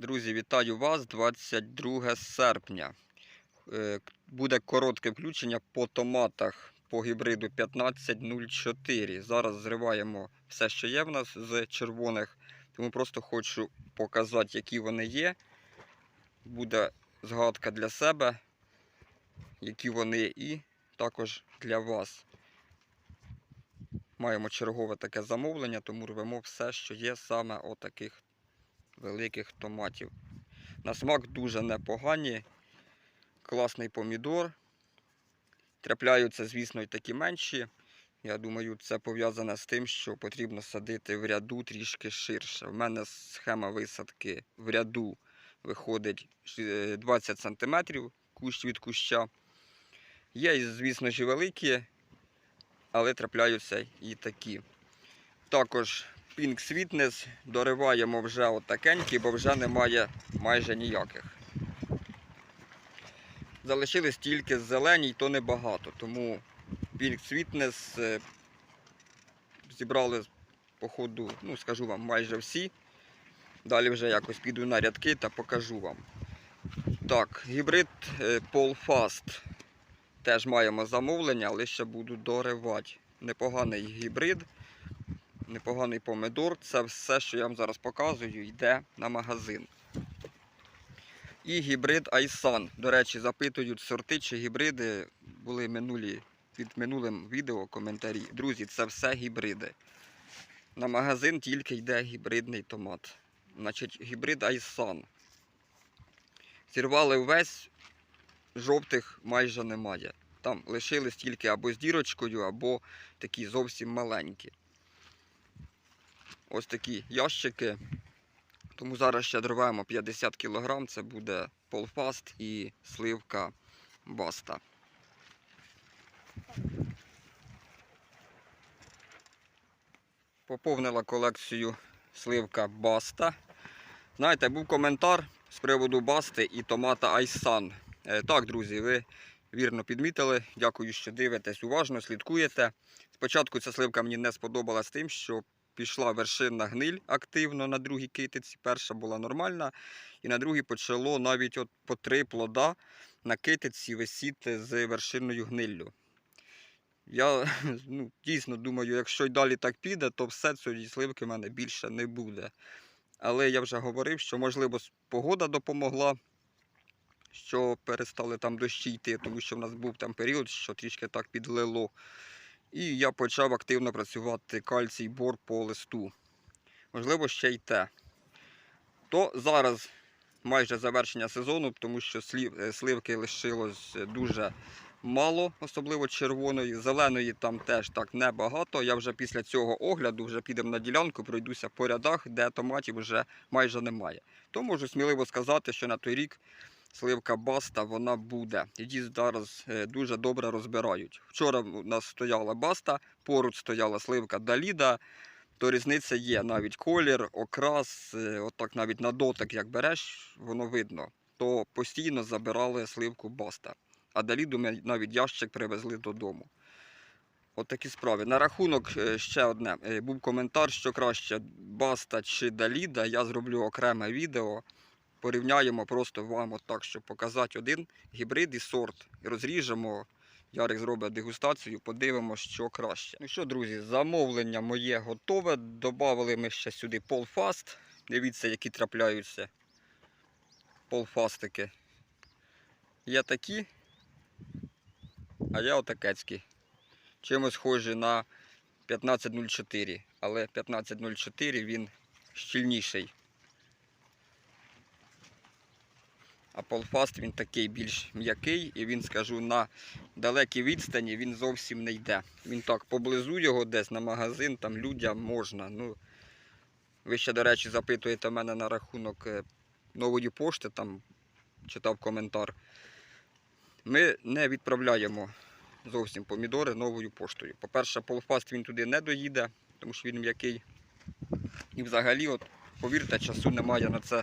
Друзі, вітаю вас 22 серпня. Е, Буде коротке включення по томатах по гібриду 1504. Зараз зриваємо все, що є в нас з червоних. Тому просто хочу показати, які вони є. Буде згадка для себе, які вони і також для вас. Маємо чергове таке замовлення, тому рвемо все, що є саме отаких великих томатів. На смак дуже непогані. Класний помідор. Трапляються, звісно, і такі менші. Я думаю, це пов'язане з тим, що потрібно садити в ряду трішки ширше. У мене схема висадки в ряду виходить е, 20 см кущ від куща. Є, звісно ж, великі, але трапляються і такі. Також Pink Sweetness дориваємо вже отакенькі, бо вже немає майже ніяких. Залишились тільки зелені, то небагато. Тому Pink Sweetness е, зібрали по ходу, ну скажу вам, майже всі. Далі вже якось піду на рядки та покажу вам. Так, гібрид е, Paul Fast. Теж маємо замовлення, але ще буду доривати. Непоганий гібрид непоганий помидор. Це все, що я вам зараз показую, йде на магазин. І гібрид Айсан. До речі, запитують сорти чи гібриди. Були минулі під минулим відео коментарі. Друзі, це все гібриди. На магазин тільки йде гібридний томат. Значить, гібрид Айсан. Зірвали весь, жовтих майже немає. Там лишились тільки або з дірочкою, або такі зовсім маленькі ось такі ящики. Тому зараз ще дриваємо 50 кг, це буде полфаст і сливка баста. Поповнила колекцію сливка баста. Знаєте, був коментар з приводу басти і томата Айсан. Е, Так, друзі, ви вірно підмітили. Дякую, що дивитесь уважно, слідкуєте. Спочатку ця сливка мені не сподобалась тим, що пішла вершинна гниль активно на другій китиці. Перша була нормальна, і на другій почало навіть от по три плода на китиці висіти з вершинною гниллю. Я ну, дійсно думаю, якщо й далі так піде, то все цієї сливки в мене більше не буде. Але я вже говорив, що можливо погода допомогла, що перестали там дощі йти, тому що в нас був там період, що трішки так підлило. І я почав активно працювати кальцій бор по листу. Можливо, ще й те. То зараз майже завершення сезону, тому що е, сливки лишилось дуже мало, особливо червоної. Зеленої там теж так небагато. Я вже після цього огляду вже підемо на ділянку, пройдуся по рядах, де томатів вже майже немає. То можу сміливо сказати, що на той рік сливка баста вона буде. Її зараз е, дуже добре розбирають. Вчора у нас стояла баста, поруч стояла сливка Даліда. То різниця є навіть колір, окрас, е, отак навіть на дотик, як береш, воно видно. То постійно забирали сливку баста. А Даліду ми навіть ящик привезли додому. От такі справи. На рахунок е, ще одне. Був коментар, що краще баста чи Даліда. Я зроблю окреме відео порівняємо просто вам отак, щоб показати один гібрид і сорт. Розріжемо. Ярик зробить дегустацію, подивимося, що краще. Ну що, друзі, замовлення моє готове. Добавили ми ще сюди полфаст. Дивіться, які трапляються полфастики. Є такі, а я отакецькі. Чимось схожі на 1504, але 1504 він щільніший. А полфаст він такий більш м'який і він, скажу, на далекій відстані він зовсім не йде. Він так поблизу його десь на магазин, там людям можна. Ну, ви ще, до речі, запитуєте мене на рахунок е, нової пошти, там читав коментар. Ми не відправляємо зовсім помідори новою поштою. По-перше, полфаст він туди не доїде, тому що він м'який. І взагалі, от, повірте, часу немає на це.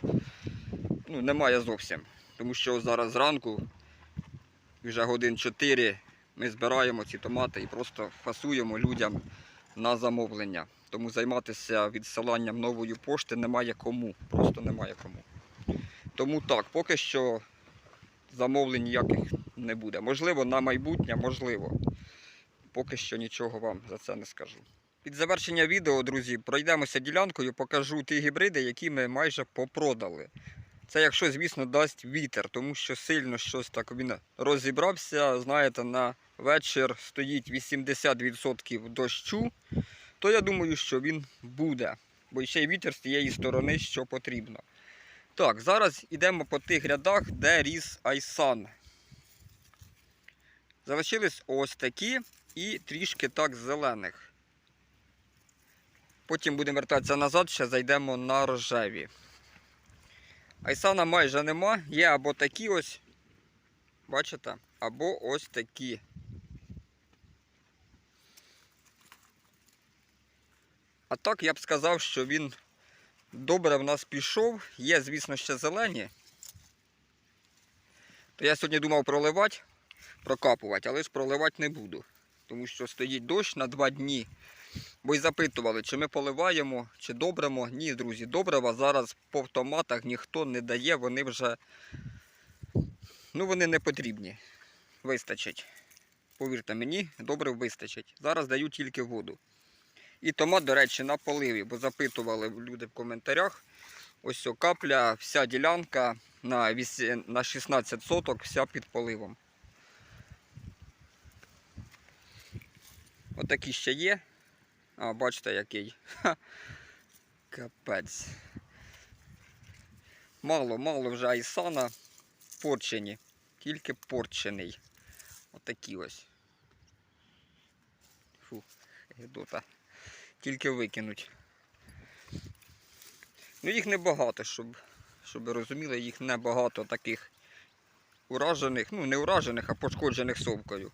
Ну, немає зовсім. Тому що зараз зранку, вже годин 4, ми збираємо ці томати і просто фасуємо людям на замовлення. Тому займатися відсиланням нової пошти немає кому. Просто немає кому. Тому так, поки що замовлень ніяких не буде. Можливо, на майбутнє, можливо. Поки що нічого вам за це не скажу. Під завершення відео, друзі, пройдемося ділянкою, покажу ті гібриди, які ми майже попродали. Це якщо, звісно, дасть вітер, тому що сильно щось так він розібрався. Знаєте, на вечір стоїть 80% дощу, то я думаю, що він буде. Бо ще й вітер з тієї сторони, що потрібно. Так, зараз йдемо по тих рядах, де ріс Айсан. Залишились ось такі і трішки так зелених. Потім будемо вертатися назад, ще зайдемо на рожеві. Айсана майже нема, є або такі ось, бачите, або ось такі. А так я б сказав, що він добре в нас пішов. Є, звісно, ще зелені. То я сьогодні думав проливати, прокапувати, але ж проливати не буду. Тому що стоїть дощ на два дні. Бо й запитували, чи ми поливаємо, чи добримо. Ні, друзі, добрива зараз по автоматах ніхто не дає, вони вже ну, вони не потрібні. Вистачить. Повірте мені, добре вистачить. Зараз даю тільки воду. І томат, до речі, на поливі, бо запитували люди в коментарях. Ось о, капля, вся ділянка на 16 соток, вся під поливом. Отакі ще є. А, бачите, який. Ха. Капець. Мало, мало вже айсана порчені. Тільки порчений. Отакі ось. Фу, гидота. Тільки викинуть. Ну їх небагато, щоб, щоб ви розуміли, їх небагато таких уражених, ну не уражених, а пошкоджених совкою.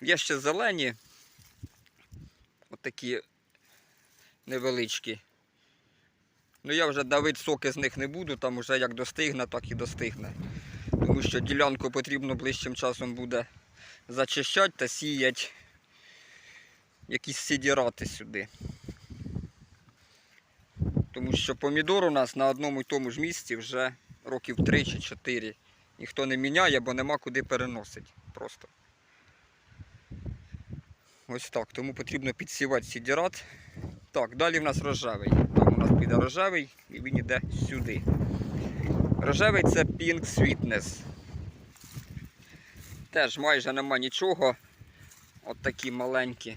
Є ще зелені, отакі невеличкі. Ну я вже давити соки з них не буду, там вже як достигне, так і достигне. Тому що ділянку потрібно ближчим часом буде зачищати та сіяти якісь сідірати сюди. Тому що помідор у нас на одному і тому ж місці вже років 3 чи 4. Ніхто не міняє, бо нема куди переносити просто. Ось так. Тому потрібно підсівати сідірат. Так, далі в нас рожевий. Там у нас піде рожевий і він йде сюди. Рожевий це Pink Sweetness. Теж майже нема нічого. От такі маленькі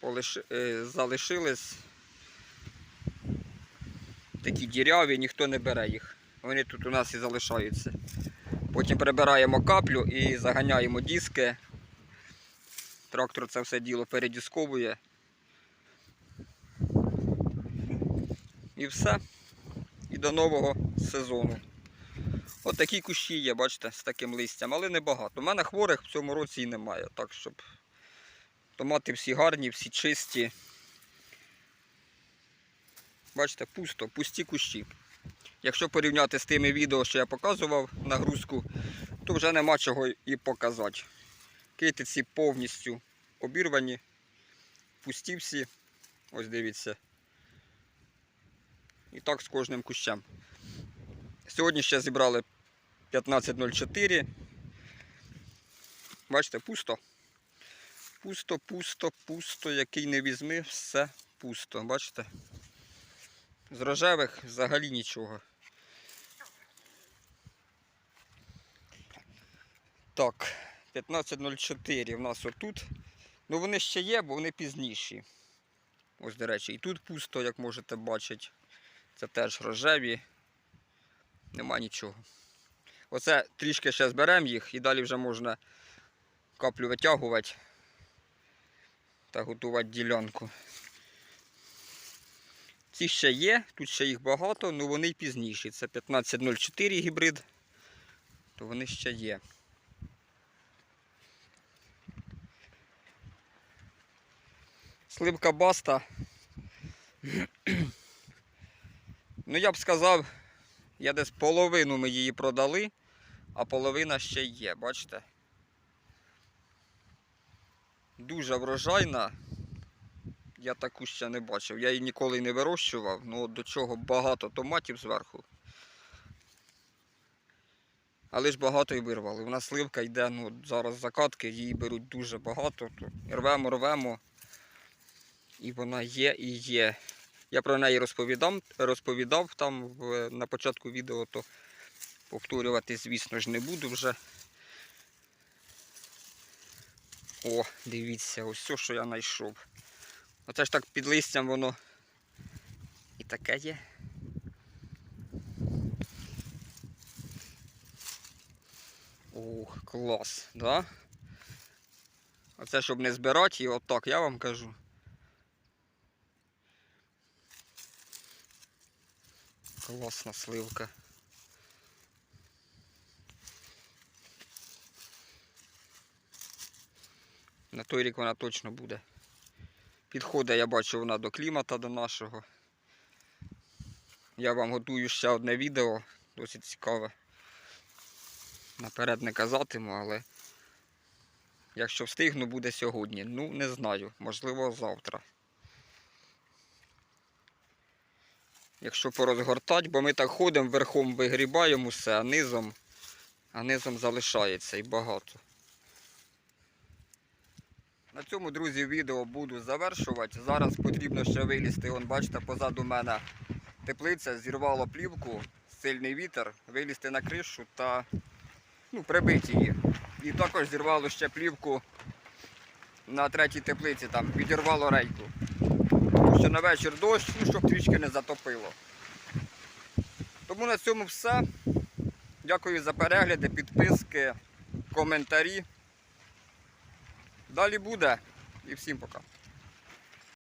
полиш... е, залишились. Такі діряві, ніхто не бере їх. Вони тут у нас і залишаються. Потім прибираємо каплю і заганяємо диски. Трактор це все діло передісковує. І все. І до нового сезону. От такі кущі є, бачите, з таким листям, але небагато. У мене хворих в цьому році і немає. Так щоб томати всі гарні, всі чисті. Бачите, пусто, пусті кущі. Якщо порівняти з тими відео, що я показував нагрузку, то вже нема чого і показати. Китиці повністю обірвані, пусті всі. Ось дивіться. І так з кожним кущем. Сьогодні ще зібрали 15.04. Бачите, пусто. Пусто, пусто, пусто, який не візьми, все пусто. Бачите? З рожевих взагалі нічого. Так, 15.04 в нас отут. Ну вони ще є, бо вони пізніші. Ось, до речі, і тут пусто, як можете бачити. Це теж рожеві. Нема нічого. Оце трішки ще зберемо їх і далі вже можна каплю витягувати та готувати ділянку. Ці ще є, тут ще їх багато, але вони й пізніші. Це 1504 гібрид, то вони ще є. Сливка баста. Ну, я б сказав, я десь половину ми її продали, а половина ще є, бачите? Дуже врожайна. Я таку ще не бачив. Я її ніколи не вирощував. Ну до чого багато томатів зверху. Але ж багато і вирвали. У нас сливка йде, ну зараз закатки, її беруть дуже багато. То рвемо, рвемо. І вона є і є. Я про неї розповідав, розповідав там в, на початку відео, то повторювати, звісно ж, не буду вже. О, дивіться, ось все, що я знайшов. Оце ж так під листям воно і таке є. Ух, клас, да? Оце щоб не збирати, і отак, я вам кажу. Класна сливка. На той рік вона точно буде. Підходить, я бачу, вона до клімата, до нашого. Я вам готую ще одне відео, досить цікаве. Наперед не казатиму, але якщо встигну, буде сьогодні. Ну, не знаю, можливо, завтра. Якщо порозгортати, бо ми так ходимо, верхом вигрібаємо все, а низом, а низом залишається і багато. На цьому, друзі, відео буду завершувати. Зараз потрібно ще вилізти. Вон, бачите, позаду мене теплиця, зірвало плівку, сильний вітер, вилізти на кришу та ну, прибити її. І також зірвало ще плівку на третій теплиці, там відірвало рейку. Що на вечір дощ, ну, щоб трішки не затопило. Тому на цьому все. Дякую за перегляди, підписки, коментарі. Далі буде. І всім пока.